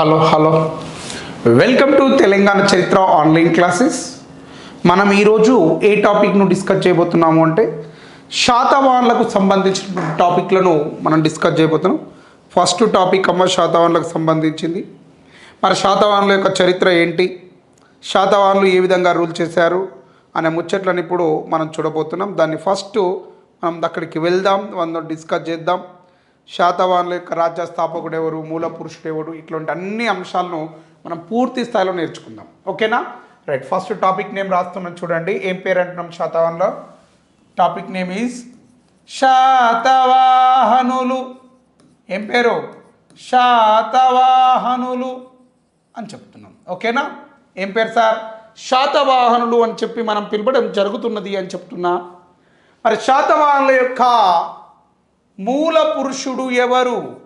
Hello hello. Welcome to Telangana చరిత్ర online classes మనం ఈరోజు ఏ టాపిక్ను డిస్కస్ చేయబోతున్నాము అంటే శాతవాహనులకు సంబంధించిన టాపిక్లను మనం డిస్కస్ చేయబోతున్నాం. ఫస్ట్ టాపిక్ అమ్మ శాతవాహనులకు సంబంధించింది. మరి శాతవాహనుల యొక్క చరిత్ర ఏంటి? శాతవాహనులు ఏ విధంగా రూల్ చేశారు? అనే ముచ్చట్లను ఇప్పుడు మనం చూడబోతున్నాం. దాన్ని ఫస్ట్ మనం అక్కడికి వెళ్దాం మనం డిస్కస్ చేద్దాం. శాతవాహనుల యొక్క రాజ్య స్థాపకుడు ఎవరు మూల పురుషుడు ఎవరు ఇట్లాంటి అన్ని అంశాలను మనం పూర్తి స్థాయిలో నేర్చుకుందాం. ఓకేనా? రైట్ ఫస్ట్ టాపిక్ నేమ్ రాస్తున్నాం చూడండి. ఏం పేరు అంటున్నాం శాతవాహన్లో టాపిక్ నేమ్ ఈజ్ శాతవాహనులు. ఏం పేరు? శాతవాహనులు అని చెప్తున్నాం. ఓకేనా? ఏం పేరు సార్? శాతవాహనులు అని చెప్పి మనం పిలవడం జరుగుతున్నది అని చెప్తున్నా. మరి శాతవాహనుల యొక్క మూల పురుషుడు ఎవరు?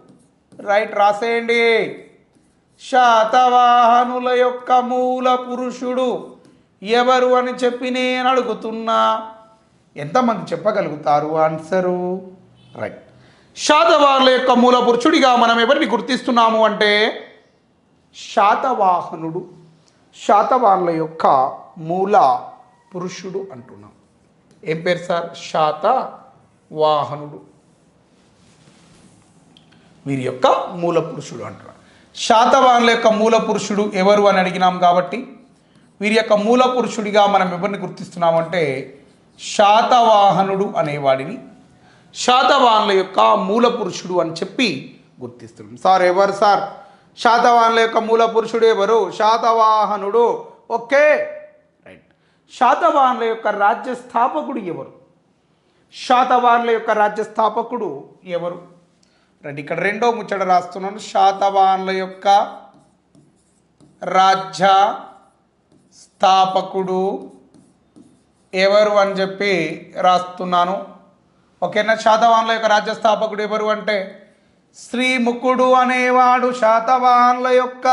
రైట్ రాసేయండి. శాతవాహనుల యొక్క మూల పురుషుడు ఎవరు అని చెప్పి నేను అడుగుతున్నా. ఎంతమంది చెప్పగలుగుతారు? Answer right. శాతవాహనుల యొక్క మూల పురుషుడిగా మనం ఎవరిని గుర్తిస్తున్నాము అంటే శాతవాహనుడు. శాతవాహనుల యొక్క మూల పురుషుడు అంటున్నాం. ఏం పేరు సార్? శాతవాహనుడు. వీరి యొక్క మూల పురుషుడు అంటారు శాతవాహనుల యొక్క మూల పురుషుడు ఎవరు అని అడిగినాం కాబట్టి వీరి యొక్క మూల పురుషుడిగా మనం ఎవరిని గుర్తిస్తున్నామంటే శాతవాహనుడు అనేవాడిని. శాతవాహనుల యొక్క మూల పురుషుడు అని చెప్పి గుర్తిస్తున్నాం. సార్ ఎవరు సార్? శాతవాహనుల యొక్క మూల పురుషుడు ఎవరు? శాతవాహనుడు. ఓకే. రైట్. శాతవాహనుల యొక్క రాజ్య స్థాపకుడు ఎవరు? శాతవాహనుల యొక్క రాజ్య స్థాపకుడు ఎవరు? రండి ఇక్కడ రెండో ముచ్చట రాస్తున్నాను. శాతవాన్ల యొక్క రాజ్య స్థాపకుడు ఎవరు అని చెప్పి రాస్తున్నాను. ఓకేనా? శాతవాన్ల యొక్క రాజ్య స్థాపకుడు ఎవరు అంటే? శ్రీముఖుడు అనేవాడు శాతవాన్ల యొక్క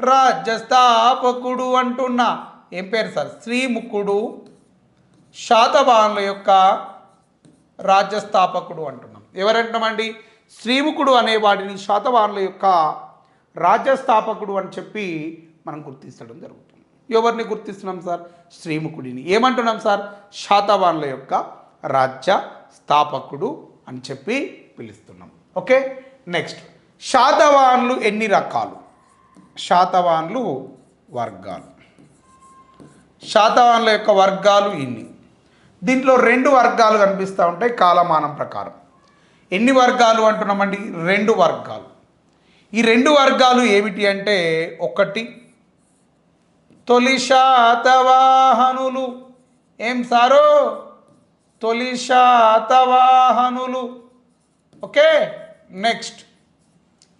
రాజ్య స్థాపకుడు అంటున్నా. ఏం పేరు సార్? శ్రీముఖుడు శాతవాన్ల యొక్క రాజ్య స్థాపకుడు అంటున్నాం. ఎవరంటున్నామండి శ్రీముఖుడు అనేవాడిని శాతవాహనుల యొక్క రాజ్య స్థాపకుడు అని చెప్పి మనం గుర్తించడం జరుగుతుంది. ఎవరిని గుర్తిస్తున్నాం సార్? శ్రీముఖుడిని. ఏమంటున్నాం సార్? శాతవాహనుల యొక్క రాజ్య స్థాపకుడు అని చెప్పి పిలుస్తున్నాం. ఓకే? నెక్స్ట్. శాతవాహనులు ఎన్ని రకాలు? శాతవాహనులు వర్గాలు. శాతవాహనుల యొక్క వర్గాలు ఇన్ని. దీంట్లో రెండు వర్గాలు కనిపిస్తూ ఉంటాయి. కాలమానం ప్రకారం. ఎన్ని వర్గాలు అంటున్నామండి? రెండు వర్గాలు. ఈ రెండు వర్గాలు ఏమిటి అంటే ఒకటి తొలి శాతవాహనులు. ఏం సారు? తొలి శాతవాహనులు. Okay next.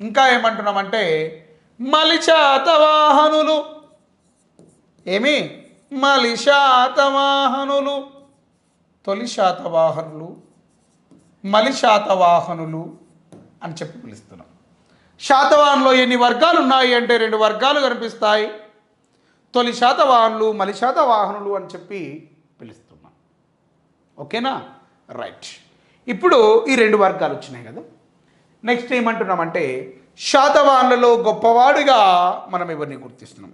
ఇంకా ఏమంటున్నామంటే మలిశాతవాహనులు ఏమి? మలిశాతవాహనులు తొలి శాతవాహనులు. మలి శాతవాహనులు అని చెప్పి పిలుస్తున్నాం. శాతవాహనులో ఎన్ని వర్గాలు ఉన్నాయి అంటే రెండు వర్గాలు కనిపిస్తాయి. తొలి శాతవాహనులు మలి శాతవాహనులు అని చెప్పి పిలుస్తున్నాం. ఓకేనా? రైట్. ఇప్పుడు ఈ రెండు వర్గాలు వచ్చినాయి కదా. నెక్స్ట్ ఏమంటున్నామంటే శాతవాహనులలో గొప్పవాడిగా మనం ఎవరిని గుర్తిస్తున్నాం?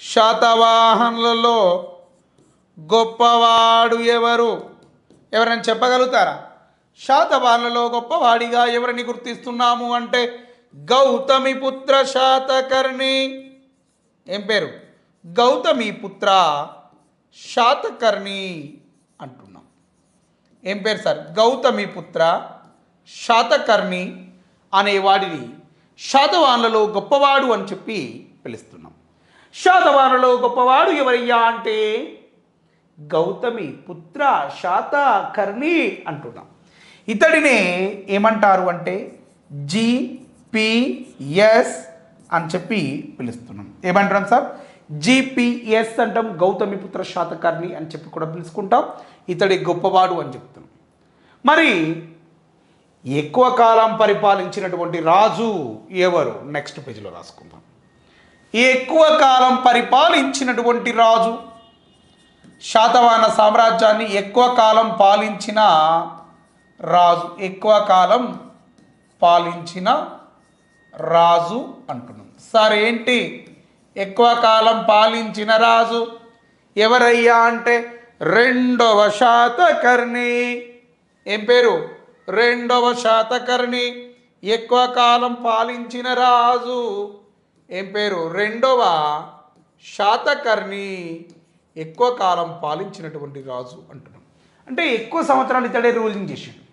శాతవాహనులలో గొప్పవాడు ఎవరు? ఎవరైనా చెప్పగలుగుతారా? శాతవాహనులలో గొప్పవాడిగా ఎవరిని గుర్తిస్తున్నాము అంటే గౌతమి పుత్ర శాతకర్ణి. ఏం పేరు? గౌతమి పుత్ర శాతకర్ణి అంటున్నాం. ఏం పేరు సార్? గౌతమి పుత్ర శాతకర్ణి అనేవాడిని శాతవానులలో గొప్పవాడు అని చెప్పి పిలుస్తున్నాం. శాతవానులలో గొప్పవాడు ఎవరయ్యా అంటే గౌతమి పుత్ర శాతకర్ణి అంటున్నాం. ఇతడిని ఏమంటారు అంటే జిపిఎస్ అని చెప్పి పిలుస్తున్నాం. ఏమంటాం సార్? జిపిఎస్ అంటాం గౌతమి పుత్ర శాతకర్ణి అని చెప్పి కూడా పిలుచుకుంటాం. ఇతడి గొప్పవాడు అని చెప్తున్నాం. మరి ఎక్కువ కాలం పరిపాలించినటువంటి రాజు ఎవరు? నెక్స్ట్ పేజీలో రాసుకుందాం. ఎక్కువ కాలం పరిపాలించినటువంటి రాజు శాతవాహన సామ్రాజ్యాన్ని ఎక్కువ కాలం పాలించిన రాజు ఎక్కువ కాలం పాలించిన రాజు అంటున్నాం. సార్ ఏంటి? ఎక్కువ కాలం పాలించిన రాజు ఎవరయ్యా అంటే రెండవ శాతకర్ణి. ఏం పేరు? రెండవ శాతకర్ణి. ఎక్కువ కాలం పాలించిన రాజు ఏం పేరు? రెండవ శాతకర్ణి. ఎక్కువ కాలం పాలించినటువంటి రాజు అంటున్నాం అంటే ఎక్కువ సంవత్సరాలు ఇతడే రూలింగ్ చేసిండు.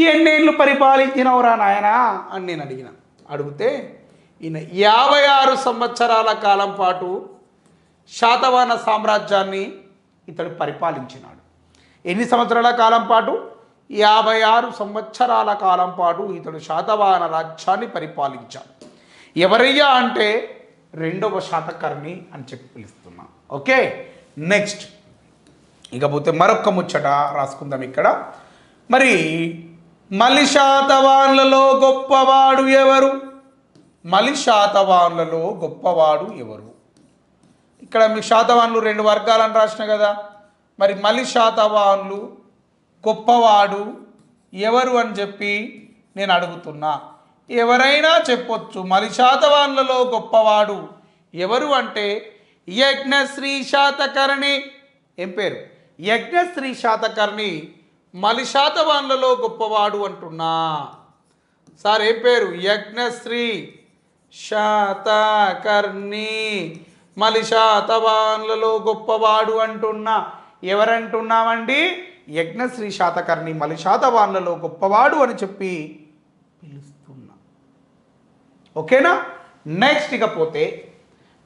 ఈ ఎన్నేళ్ళు పరిపాలించినవరా నాయనా అని నేను అడిగిన. అడిగితే ఈయన యాభై ఆరు సంవత్సరాల కాలం పాటు శాతవాహన సామ్రాజ్యాన్ని ఇతడు పరిపాలించినాడు. ఎన్ని సంవత్సరాల కాలం పాటు? యాభై ఆరు సంవత్సరాల కాలం పాటు ఇతడు శాతవాహన రాజ్యాన్ని పరిపాలించాడు. ఎవరయ్యా అంటే రెండవ శాతకర్ణి అని చెప్పి పిలుస్తున్నా. ఓకే? నెక్స్ట్. ఇకపోతే మరొక ముచ్చట రాసుకుందాం ఇక్కడ. మరి మలిశాతవాన్లలో గొప్పవాడు ఎవరు? మలిశాతవాన్లలో గొప్పవాడు ఎవరు? ఇక్కడ మీ శాతవాన్లు రెండు వర్గాలను రాసిన కదా. మరి మలి శాతవాన్లు గొప్పవాడు ఎవరు అని చెప్పి నేను అడుగుతున్నా. ఎవరైనా చెప్పొచ్చు మలి శాతవాన్లలో గొప్పవాడు ఎవరు అంటే యజ్ఞశ్రీ శాతకర్ణి. ఏం పేరు? యజ్ఞశ్రీ శాతకర్ణి మలి శాతవాన్లలో గొప్పవాడు అంటున్నా. సార్ ఏం పేరు? యజ్ఞశ్రీ శాతకర్ణి మలి శాతవాన్లలో గొప్పవాడు అంటున్నా. ఎవరంటున్నామండి? యజ్ఞశ్రీ శాతకర్ణి మలి శాతవాన్లలో గొప్పవాడు అని చెప్పి పిలుస్తున్నా. ఓకేనా? నెక్స్ట్ ఇకపోతే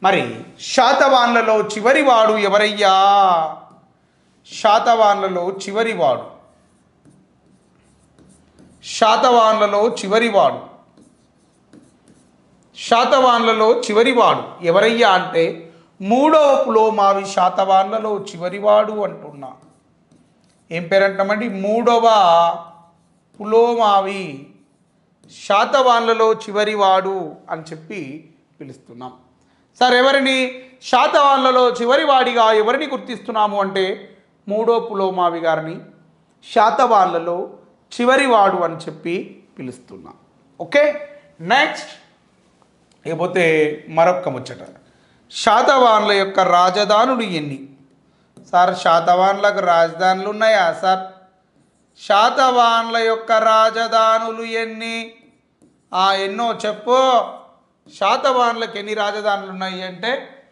మరి శాతవాన్లలో చివరివాడు ఎవరయ్యా? శాతవాన్లలో చివరివాడు. శాతవాన్లలో చివరివాడు. శాతవాన్లలో చివరివాడు ఎవరయ్యా అంటే మూడవ పులోమావి శాతవాన్లలో చివరివాడు అంటున్నా. ఏం పేరంటామండి? మూడవ పులోమావి శాతవాన్లలో చివరివాడు అని చెప్పి పిలుస్తున్నాం. సార్ ఎవరిని? శాతవాన్లలో చివరివాడిగా ఎవరిని గుర్తిస్తున్నాము అంటే మూడో పులోమావి గారిని శాతవాన్లలో చివరివాడు అని చెప్పి పిలుస్తున్నాం. ఓకే? నెక్స్ట్ ఇకపోతే మరొక్క ముచ్చట. శాతవాన్ల యొక్క రాజధానులు ఎన్ని? సార్ శాతవాన్లకు రాజధానులు ఉన్నాయా సార్? శాతవాన్ల యొక్క రాజధానులు ఎన్ని? ఆ ఎన్నో చెప్పు. శాతవాహనులకు ఎన్ని రాజధానులు ఉన్నాయి అంటే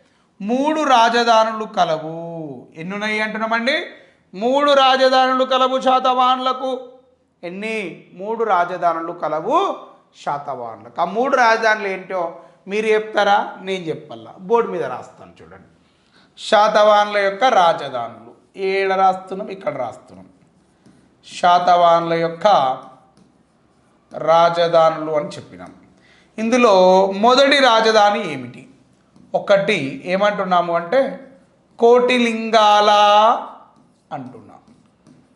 మూడు రాజధానులు కలవు. ఎన్ని ఉన్నాయి అంటున్నామండి? మూడు రాజధానులు కలవు శాతవాహనులకు. ఎన్ని? మూడు రాజధానులు కలవు శాతవాహనులకు. ఆ మూడు రాజధానులు ఏంటో మీరు చెప్తారా? నేను చెప్పాలా బోర్డు మీద రాస్తాను చూడండి. శాతవాన్ల యొక్క రాజధానులు. ఏడ రాస్తున్నాం? ఇక్కడ రాస్తున్నాం. శాతవాహనుల యొక్క రాజధానులు అని చెప్పినాం. ఇందులో మొదటి రాజధాని ఏమిటి? ఒకటి ఏమంటున్నాము అంటే కోటిలింగాల అంటున్నాం.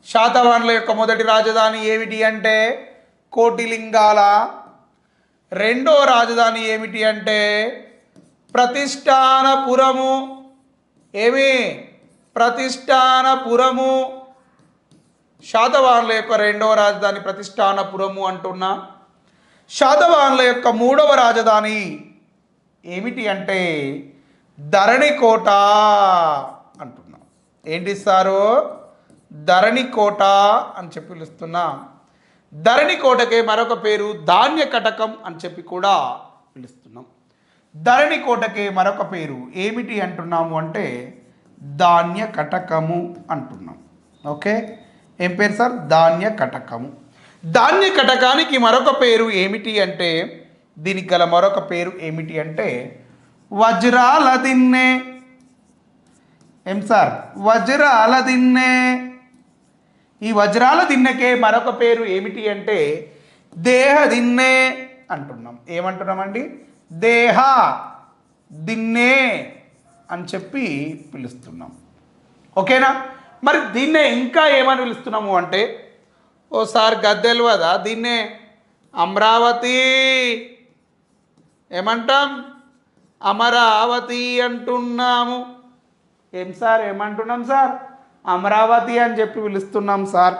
శాతవాహనుల యొక్క మొదటి రాజధాని ఏమిటి అంటే కోటిలింగాల. రెండో రాజధాని ఏమిటి అంటే ప్రతిష్టానపురము. ఏమి? ప్రతిష్టానపురము. శాతవాహనుల యొక్క రెండవ రాజధాని ప్రతిష్టానపురము అంటున్నా. శాతవాహనుల యొక్క మూడవ రాజధాని ఏమిటి అంటే ధరణికోట అంటున్నాం. ఏంటి సారు? ధరణికోట అని చెప్పి పిలుస్తున్నాం. ధరణికోటకే మరొక పేరు ధాన్య కటకం అని చెప్పి కూడా పిలుస్తున్నాం. ధరణికోటకే మరొక పేరు ఏమిటి అంటున్నాము అంటే ధాన్య కటకము అంటున్నాం. ఓకే? ఏం పేరు సార్? ధాన్య కటకము. ధాన్య కటకానికి మరొక పేరు ఏమిటి అంటే దీనికి గల మరొక పేరు ఏమిటి అంటే వజ్రాల దిన్నె. ఏం సార్? వజ్రాల దిన్నే. ఈ వజ్రాల దిన్నెకే మరొక పేరు ఏమిటి అంటే దేహ దిన్నె అంటున్నాం. ఏమంటున్నామండి? దేహ దిన్నే అని చెప్పి పిలుస్తున్నాం. ఓకేనా? మరి దీన్నే ఇంకా ఏమని పిలుస్తున్నాము అంటే ఓసారి గద్దెలు కదా దీన్నే? అమరావతి. ఏమంటాం? అమరావతి అంటున్నాము. ఏం సార్? ఏమంటున్నాం సార్? అమరావతి అని చెప్పి పిలుస్తున్నాం సార్.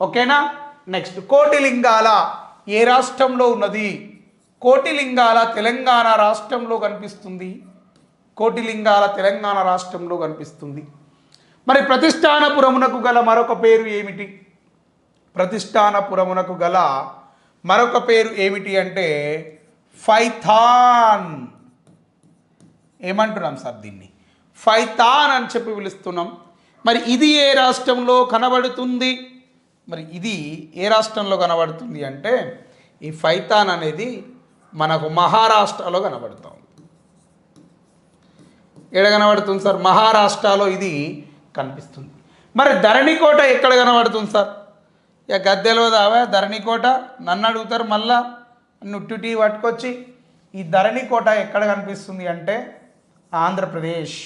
ఓకేనా? నెక్స్ట్ కోటిలింగాల ఏ రాష్ట్రంలో ఉన్నది? కోటిలింగాల తెలంగాణ రాష్ట్రంలో కనిపిస్తుంది. కోటిలింగాల తెలంగాణ రాష్ట్రంలో కనిపిస్తుంది. మరి ప్రతిష్టానపురమునకు గల మరొక పేరు ఏమిటి? ప్రతిష్టానపురమునకు గల మరొక పేరు ఏమిటి అంటే ఫైథాన్. ఏమంటున్నాం సార్ దీన్ని? ఫైతాన్ అని చెప్పి పిలుస్తున్నాం. మరి ఇది ఏ రాష్ట్రంలో కనబడుతుంది? మరి ఇది ఏ రాష్ట్రంలో కనబడుతుంది అంటే ఈ ఫైతాన్ అనేది మనకు మహారాష్ట్రలో కనబడుతుంది. ఎక్కడ కనబడుతుంది సార్? మహారాష్ట్రలో ఇది కనిపిస్తుంది. మరి ధరణికోట ఎక్కడ కనబడుతుంది సార్? ఇక గద్దెలో దావా ధరణికోట నన్ను అడుగుతారు మళ్ళా నుట్టుటి పట్టుకొచ్చి ఈ ధరణికోట ఎక్కడ కనిపిస్తుంది అంటే ఆంధ్రప్రదేశ్.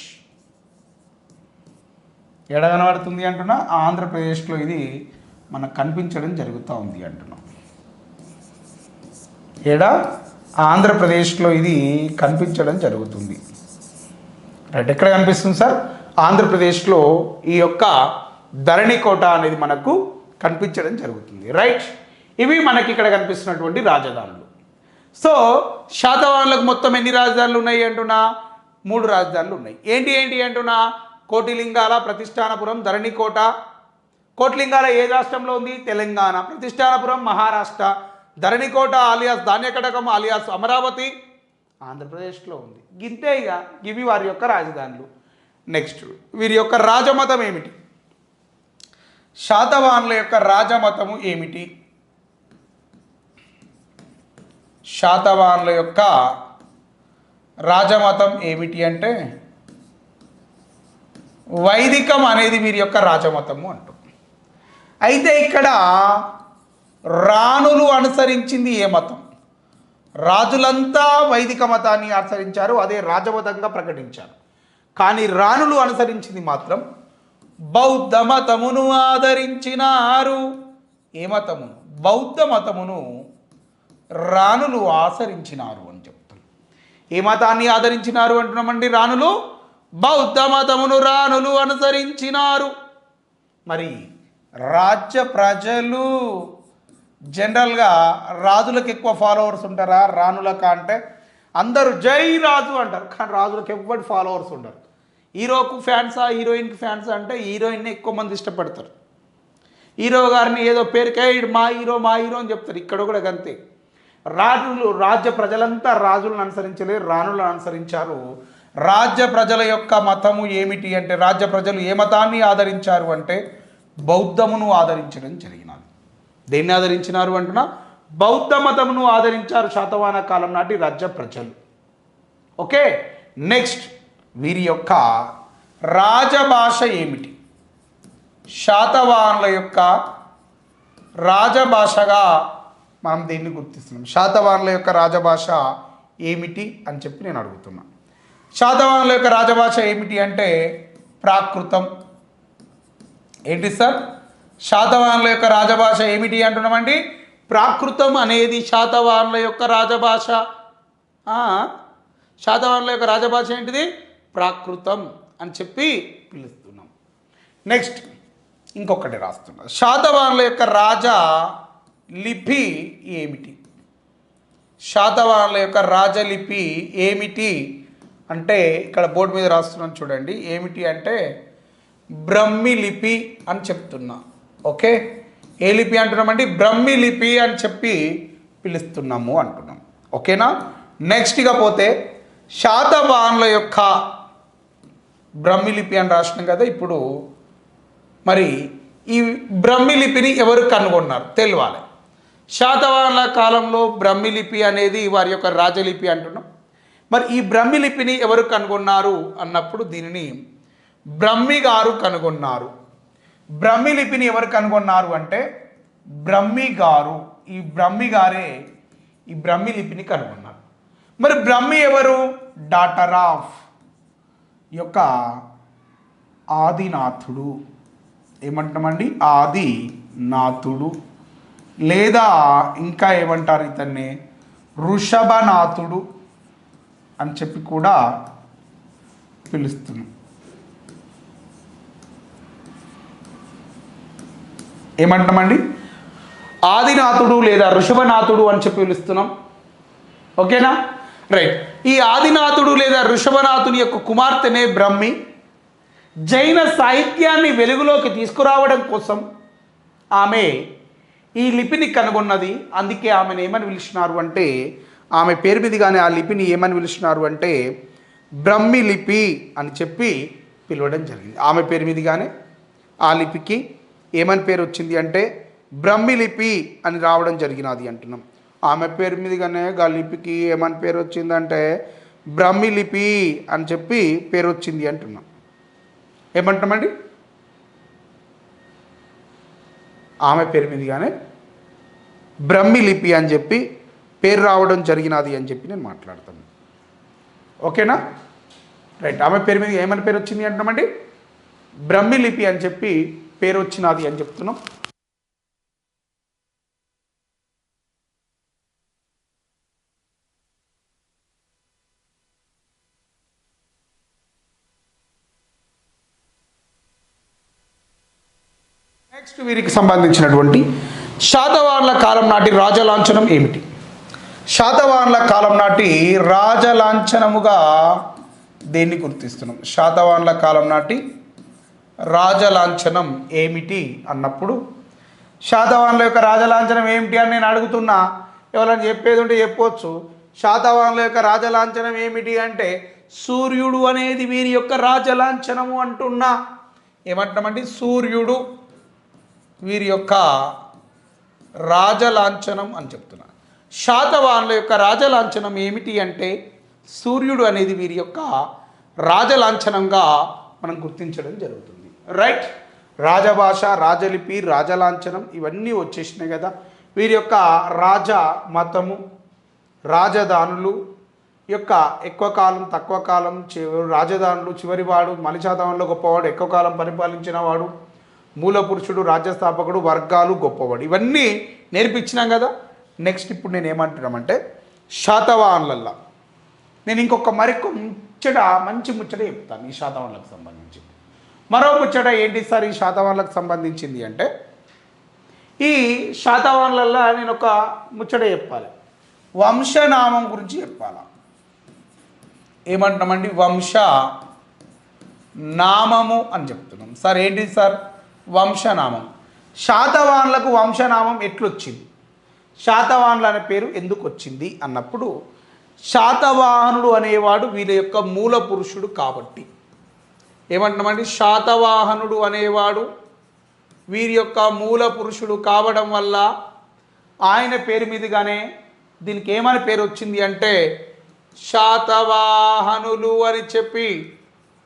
ఎడ కనబడుతుంది అంటున్నా? ఆంధ్రప్రదేశ్లో ఇది మనకు కనిపించడం జరుగుతూ ఉంది అంటున్నాం. ఎడ ఆంధ్రప్రదేశ్లో ఇది కనిపించడం జరుగుతుంది. రైట్ ఎక్కడ కనిపిస్తుంది సార్? ఆంధ్రప్రదేశ్లో ఈ యొక్క ధరణికోట అనేది మనకు కనిపించడం జరుగుతుంది. రైట్ ఇవి మనకి ఇక్కడ కనిపిస్తున్నటువంటి రాజధానులు. సో శాతవాహనులకు మొత్తం ఎన్ని రాజధానులు ఉన్నాయి అంటున్నా? మూడు రాజధానులు ఉన్నాయి. ఏంటి ఏంటి అంటున్నా? కోటిలింగాల ప్రతిష్టానపురం ధరణికోట. కోట్లింగాల ఏ రాష్ట్రంలో ఉంది? తెలంగాణ. ప్రతిష్టానపురం మహారాష్ట్ర. ధరణికోట ఆలియాస్ ధాన్యకటకం ఆలియాస్ అమరావతి ఆంధ్రప్రదేశ్లో ఉంది. గింతే ఇక ఇవి వారి యొక్క రాజధానులు. నెక్స్ట్ వీరి యొక్క రాజమతం ఏమిటి? శాతవాహనుల యొక్క రాజమతము ఏమిటి? శాతవాహనుల యొక్క రాజమతం ఏమిటి అంటే వైదికం అనేది వీరి యొక్క రాజమతము అంటూ. అయితే ఇక్కడ రాణులు అనుసరించింది ఏ మతం? రాజులంతా వైదిక మతాన్ని అనుసరించారు అదే రాజమతంగా ప్రకటించారు. కానీ రాణులు అనుసరించింది మాత్రం బౌద్ధ మతమును ఆదరించినారు. ఏ మతమును బౌద్ధ మతమును రాణులు ఆచరించినారు అని చెప్తారు. ఏ మతాన్ని ఆదరించినారు అంటున్నామండి రాణులు? బౌద్ధ మతమును రాణులు అనుసరించినారు. మరి రాజ్య ప్రజలు జనరల్గా రాజులకు ఎక్కువ ఫాలోవర్స్ ఉంటారా? రాణులక అంటే అందరూ జై రాజు అంటారు. కానీ రాజులకు ఎవ్వరి ఫాలోవర్స్ ఉండరు. హీరోకు ఫ్యాన్సా హీరోయిన్కి ఫ్యాన్సా అంటే హీరోయిన్నే ఎక్కువ మంది ఇష్టపడతారు. హీరో గారిని ఏదో పేరుకే మా హీరో మా హీరో అని చెప్తారు. ఇక్కడ కూడా అంతే రాజులు రాజ్య ప్రజలంతా రాజులను అనుసరించలేదు రాణులను అనుసరించారు. రాజ్య ప్రజల యొక్క మతము ఏమిటి అంటే రాజ్య ప్రజలు ఏ మతాన్ని ఆదరించారు అంటే బౌద్ధమును ఆదరించడం జరిగినది. దేన్ని ఆదరించినారు అంటున్నా? బౌద్ధ మతమును ఆదరించారు శాతవాన కాలం నాటి రాజ్య ప్రజలు. ఓకే? నెక్స్ట్. వీరి యొక్క రాజభాష ఏమిటి? శాతవాహనుల యొక్క రాజభాషగా మనం దీన్ని గుర్తిస్తున్నాం? శాతవాహనుల యొక్క రాజభాష ఏమిటి అని చెప్పి నేను అడుగుతున్నాను శాతవాహనుల యొక్క రాజభాష ఏమిటి అంటే ప్రాకృతం. ఏంటి సార్? శాతవాహనుల యొక్క రాజభాష ఏమిటి అంటున్నామండి? ప్రాకృతం అనేది శాతవాహనుల యొక్క రాజభాష. శాతవాహనుల యొక్క రాజభాష ఏంటిది? ప్రాకృతం అని చెప్పి పిలుస్తున్నాం. నెక్స్ట్ ఇంకొకటి రాస్తున్నా. శాతవాహనుల యొక్క రాజ లిపి ఏమిటి? శాతవాహనుల యొక్క రాజలిపి ఏమిటి అంటే ఇక్కడ బోర్డు మీద రాస్తున్నాను చూడండి. ఏమిటి అంటే బ్రహ్మి లిపి అని చెప్తున్నా. ఓకే? ఏ లిపి అంటున్నామండి? బ్రహ్మి లిపి అని చెప్పి పిలుస్తున్నాము అంటున్నాం. ఓకేనా? నెక్స్ట్ ఇకపోతే శాతవాహనుల యొక్క బ్రహ్మి లిపి అని రాసినాం కదా ఇప్పుడు మరి ఈ బ్రహ్మి లిపిని ఎవరు కనుగొన్నారు? తెలియాలి శాతవాహనుల కాలంలో బ్రహ్మి లిపి అనేది వారి యొక్క రాజలిపి అంటున్నాం. మరి ఈ బ్రహ్మి లిపిని ఎవరు కనుగొన్నారు అన్నప్పుడు దీనిని బ్రహ్మి గారు కనుగొన్నారు. బ్రహ్మి లిపిని ఎవరు కనుగొన్నారు అంటే బ్రహ్మి గారు. ఈ బ్రహ్మి గారే ఈ బ్రహ్మి లిపిని కనుగొన్నారు. మరి బ్రహ్మి ఎవరు? డాటర్ ఆఫ్ యొక్క ఆదినాథుడు. ఏమంటామండి? ఆది నాథుడు లేదా ఇంకా ఏమంటారు ఇతన్ని? వృషభనాథుడు అని చెప్పి కూడా పిలుస్తున్నాం. ఏమంటామండి? ఆదినాథుడు లేదా ఋషభనాథుడు అని చెప్పి పిలుస్తున్నాం. ఓకేనా? రైట్ ఈ ఆదినాథుడు లేదా ఋషభనాథుని యొక్క కుమార్తెనే బ్రహ్మి. జైన సాహిత్యాన్ని వెలుగులోకి తీసుకురావడం కోసం ఆమె ఈ లిపిని కనుగొన్నది. అందుకే ఆమెను ఏమని పిలిచినారు అంటే ఆమె పేరు మీదుగానే ఆ లిపిని ఏమని పిలిచినారు అంటే బ్రహ్మి లిపి అని చెప్పి పిలవడం జరిగింది. ఆమె పేరు మీదుగానే ఆ లిపికి ఏమని పేరు వచ్చింది అంటే బ్రహ్మి లిపి అని రావడం జరిగినది అంటున్నాం. ఆమె పేరు మీదుగానే ఆ లిపికి ఏమని పేరు వచ్చిందంటే బ్రహ్మి లిపి అని చెప్పి పేరు వచ్చింది అంటున్నాం. ఏమంటామండి ఆమె పేరు మీదుగానే బ్రహ్మి లిపి అని చెప్పి పేరు రావడం జరిగినది అని చెప్పి నేను మాట్లాడతాను ఓకేనా? రైట్ ఆమె పేరు మీద ఏమని పేరు వచ్చింది అంటున్నామండి? బ్రహ్మి లిపి అని చెప్పి పేరు వచ్చినది అని చెప్తున్నాం. నెక్స్ట్ వీరికి సంబంధించినటువంటి శాతవాహనుల కాలం నాటి రాజలాంఛనం ఏమిటి? శాతవాహనుల కాలం నాటి రాజలాంఛనముగా దేన్ని గుర్తిస్తున్నాం? శాతవాహనుల కాలం నాటి రాజలాంఛనం ఏమిటి అన్నప్పుడు శాతవాహనుల యొక్క రాజలాంఛనం ఏమిటి అని నేను అడుగుతున్నా. ఎవరైనా చెప్పేది ఉంటే చెప్పవచ్చు శాతవాహనుల యొక్క రాజలాంఛనం ఏమిటి అంటే సూర్యుడు అనేది వీరి యొక్క రాజలాంఛనము అంటున్నా. ఏమంటున్నామండి? సూర్యుడు వీరి యొక్క రాజలాంఛనం అని చెప్తున్నారు శాతవాహనుల యొక్క రాజలాంఛనం ఏమిటి అంటే సూర్యుడు అనేది వీరి యొక్క రాజలాంఛనంగా మనం గుర్తించడం జరుగుతుంది. రైట్ రాజభాష రాజలిపి రాజలాంఛనం ఇవన్నీ వచ్చేసినాయి కదా. వీరి యొక్క రాజ మతము రాజధానులు యొక్క ఎక్కువ కాలం తక్కువ కాలం చివరి రాజధానులు చివరివాడు మలిశాతంలో గొప్పవాడు ఎక్కువ కాలం పరిపాలించిన మూలపురుషుడు మూల పురుషుడు రాజ్యస్థాపకుడు వర్గాలు గొప్పవాడు. ఇవన్నీ నేర్పించినాం కదా. నెక్స్ట్ ఇప్పుడు నేను ఏమంటున్నామంటే శాతవాహనులల్లా. నేను ఇంకొక మరొక ముచ్చట మంచి ముచ్చట చెప్తాను ఈ శాతవాహనులకు సంబంధించి. మరో ముచ్చట ఏంటి సార్ ఈ శాతవాహనులకు సంబంధించింది అంటే ఈ శాతవాహనులల్లో నేను ఒక ముచ్చట చెప్పాలి. వంశనామం గురించి చెప్పాలా? ఏమంటున్నామండి? వంశ నామము అని చెప్తున్నాం. సార్ ఏంటి సార్? వంశనామం. శాతవాన్లకు వంశనామం ఎట్లొచ్చింది? శాతవాహనులు అనే పేరు ఎందుకు వచ్చింది అన్నప్పుడు శాతవాహనుడు అనేవాడు వీళ్ళ యొక్క మూల పురుషుడు కాబట్టి. ఏమంటున్నామండి? శాతవాహనుడు అనేవాడు వీరి యొక్క మూల పురుషుడు కావడం వల్ల ఆయన పేరు మీదుగానే దీనికి ఏమని పేరు వచ్చింది అంటే శాతవాహనులు అని చెప్పి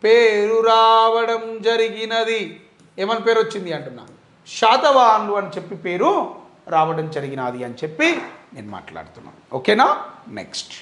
పేరు రావడం జరిగినది. ఏమని పేరు వచ్చింది అంటున్నా? శాతవాహనులు అని చెప్పి పేరు రావడం జరిగినది అని చెప్పి నేను మాట్లాడుతున్నాను ఓకేనా? నెక్స్ట్.